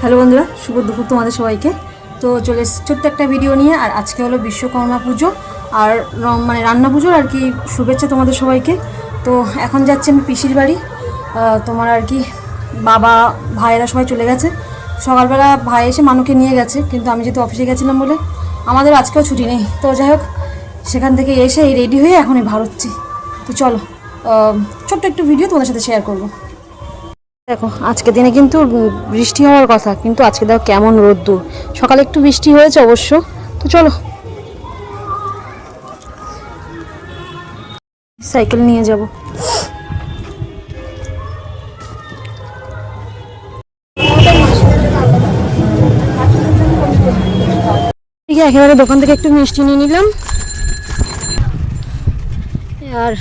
Hello বন্ধুরা, শুভ দুপুর তোমাদের সবাইকে। তো চলে ছোট্ট একটা ভিডিও নিয়ে, আর আজকে হলো বিশ্বকর্মা পুজো আর মানে রান্না পুজোর আর কি শুভেচ্ছা তোমাদের সবাইকে। তো এখন যাচ্ছি আমি পিসির বাড়ি। তোমার আর কি বাবা, ভাইয়েরা সবাই চলে গেছে। সকালবেলা ভাই এসে মানুকে নিয়ে গেছে, কিন্তু আমি যেহেতু অফিসে গেছিলাম বলে আমাদের আজকেও ছুটি নেই। তো যাই হোক, সেখান থেকে এসে এই রেডি হয়ে এখনই ভারচ্ছি তো চলো ছোট্ট একটু ভিডিও তোমাদের সাথে শেয়ার করব। দেখো আজকে দিনে কিন্তু বৃষ্টি হওয়ার কথা, কিন্তু আজকে দেখো কেমন রোদ্দুর। সকালে একটু বৃষ্টি হয়েছে অবশ্য, তো চলো। সাইকেল নিয়ে যাব। একেবারে দোকান থেকে একটু মিষ্টি নিয়ে নিলাম। আর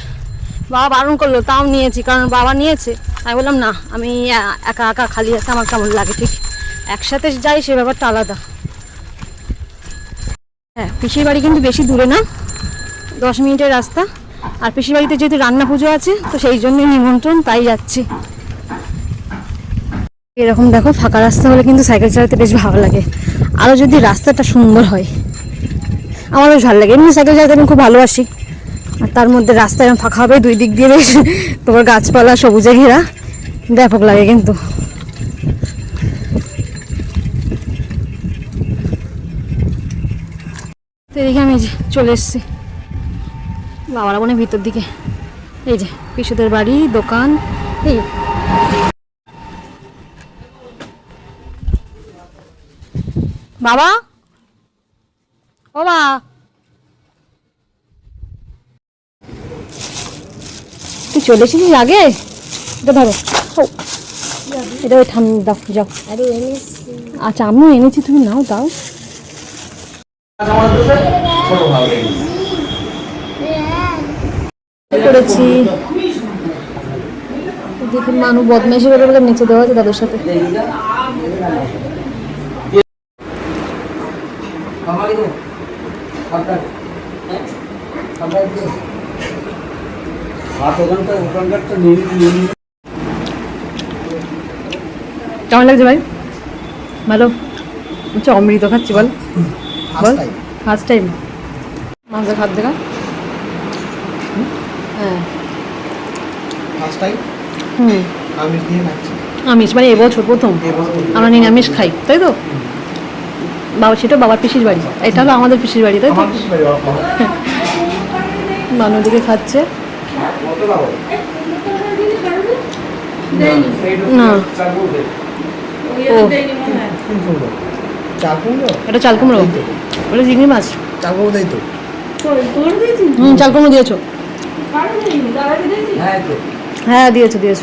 বাবা বারণ করল, তাও নিয়েছি, কারণ বাবা নিয়েছে। আমি বললাম, না, আমি একা একা খালি হাতে আমার কেমন লাগে, ঠিক? একসাথে যাই, সে ব্যাপারটা আলাদা। হ্যাঁ পিসির বাড়ি কিন্তু বেশি দূরে না, দশ মিনিটের রাস্তা। আর পিসির বাড়িতে যেহেতু রান্না পুজো আছে, তো সেই জন্যই নিমন্ত্রণ, তাই যাচ্ছি। এরকম দেখো, ফাঁকা রাস্তা হলে কিন্তু সাইকেল চালাতে বেশ ভালো লাগে। আরও যদি রাস্তাটা সুন্দর হয় আমারও ভালো লাগে। এমনি সাইকেল চালাতে আমি খুব ভালোবাসি। আর তার মধ্যে রাস্তা এরকম ফাঁকা হবে, দুই দিক দিয়ে বেশ তোমার গাছপালা, সবুজে ঘেরা। ব্যাপক লাগে কিন্তু। এদিকে আমি যে চলে এসেছি। বাবার মনে ভিতর দিকে। এই যে পিসুদের বাড়ি, দোকান, এই। বাবা? ও মা? তুই চলে এসেছিস আগে? এটা ধরো। এটা ওই ঠান্ডা দাও যাও। আচ্ছা আমিও এনেছি তুমি নাও দাও। করেছি? মানু বদমাইশি করে বলে নিচে দেওয়া আছে দাদুর সাথে। হাত ওখানটা ওখানকারটা নিয়ে নিয়ে নিয়ে কেমন লাগছে ভাই? ভালো? হচ্ছে অমৃত খাচ্ছি বল। বল। ফার্স্ট টাইম মাংসের খাদ্য দেখা? হ্যাঁ। ফার্স্ট টাইম হুম। আমিষ দিয়ে খাচ্ছি। আমিষ মানে এবছর প্রথম। আমরা নিরামিষ খাই তাই তো? বাবা সেটা বাবার পিসির বাড়ি। এটা হলো আমাদের পিসির বাড়ি তাই তো? আমার কিছু পারি বাবা। মানু দিকে খাচ্ছে। না। এটা চাল কুমড়ো। ওটা চিংড়ি মাছ। চাল কুমড়ো দেই তো। হুম চাল কুমড়ো দিয়েছ। হ্যাঁ হ্যাঁ দিয়েছ দিয়েছ।